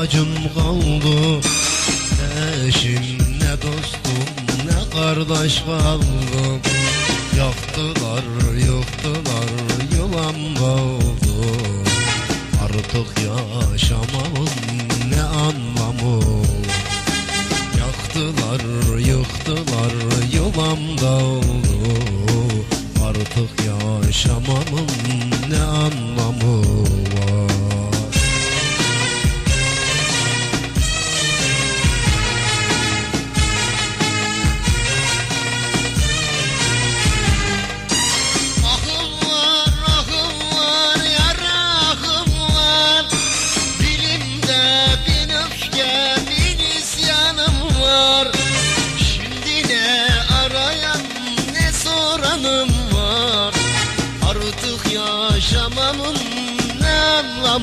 bacım kaldı. Ne eşim ne dostum ne kardeş kaldı Yaktılar yoktular yılan kaldı Artık yaşamamın ne anlamı? Yaktılar yıktılar yılan kaldı Artık yaşamamın var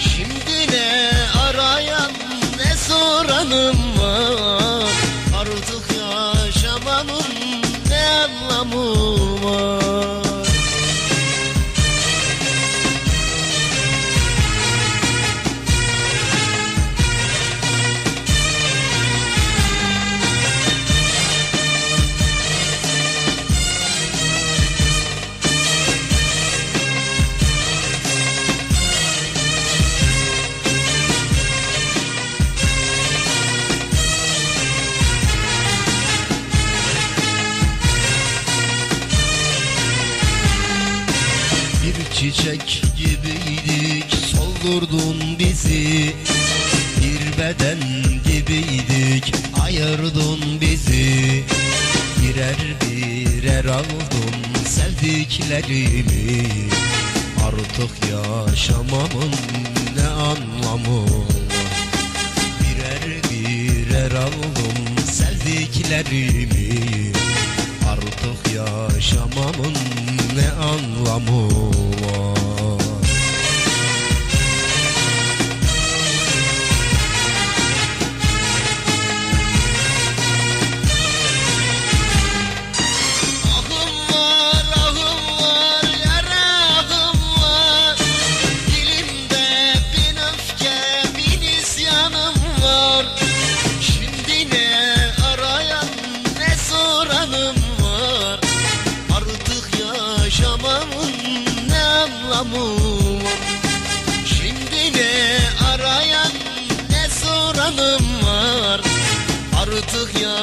Şimdi ne arayan, ne soranım çiçek gibiydik soldurdun bizi. Bir beden gibiydik ayırdın bizi. Birer birer aldın sevdiklerimi. Artık yaşamamın ne anlamı? Birer birer aldım sevdiklerimi. Artık yaşamamın ne anlamı Şimdi ne arayan, ne soranım var? Artık yaşamamın